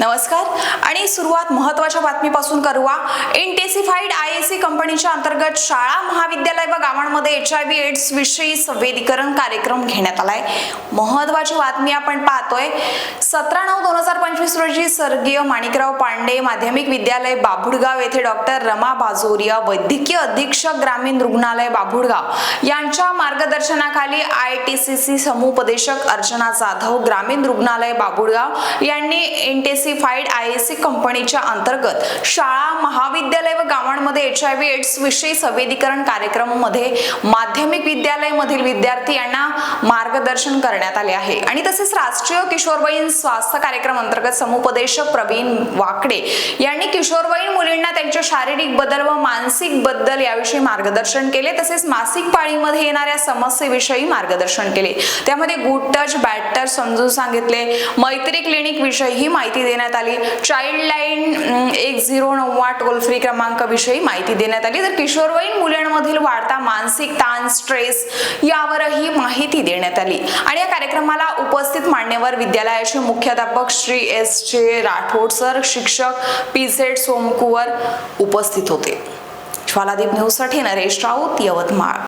नमस्कार. आणि सुरुवात महत्त्वाच्या बातमीपासून करूया. इंटेसिफाईड आय एस सी कंपनीच्या अंतर्गत शाळा महाविद्यालय व गावांमध्ये एच आय व्ही एड्स विषयी संवेदीकरण कार्यक्रम घेण्यात आलाय. महत्वाची बातमी आपण पाहतोय. सतरा नऊ दोन हजार पंचवीस रोजी स्वर्गीय माणिकराव पांडे माध्यमिक विद्यालय बाभुडगाव येथे डॉक्टर रमा बाजोरिया वैद्यकीय अधीक्षक ग्रामीण रुग्णालय बाभुडगाव यांच्या मार्गदर्शनाखाली आय टी सी सी समुपदेशक अर्चना जाधव ग्रामीण रुग्णालय बाबुडगाव यांनी इंटेसिफाईड आय एस सी कंपनीच्या अंतर्गत शाळा महाविद्यालय व गावांमध्ये एच आय व्ही एड्स विषयी संवेदीकरण कार्यक्रमामध्ये माध्यमिक विद्यालय मधील विद्यार्थी यांना मार्गदर्शन करण्यात आले आहे. आणि तसेच राष्ट्रीय किशोरवयीन स्वास्थ्य कार्यक्रम अंतर्गत समुपदेशक प्रवीण वाकडे यांनी किशोरवयीन मुलींना त्यांच्या शारीरिक बदल व मानसिक बदल याविषयी मार्गदर्शन केले. तसेच मासिक पाळीमध्ये येणाऱ्या समस्येविषयी मार्गदर्शन केले. त्यामध्ये गुड टच बॅड टच समजून सांगितले. मैत्री क्लिनिक विषयी माहिती देण्यात आली. चाइल्ड लाईन एक झिरो नव्वा टोल फ्री क्रमांकाविषयी माहिती देण्यात आली. तर किशोरवयीन मुलांमधील वाढता मानसिक ताण स्ट्रेस यावरही माहिती देण्यात आली. आणि या कार्यक्रमाला उपस्थित मान्यवर विद्यालयाचे मुख्याध्यापक Shri S J Rathod sir शिक्षक पी झेड सोमकुवर उपस्थित होते. ज्वालादीप न्यूजसाठी नरेश राऊत यवतमाळ.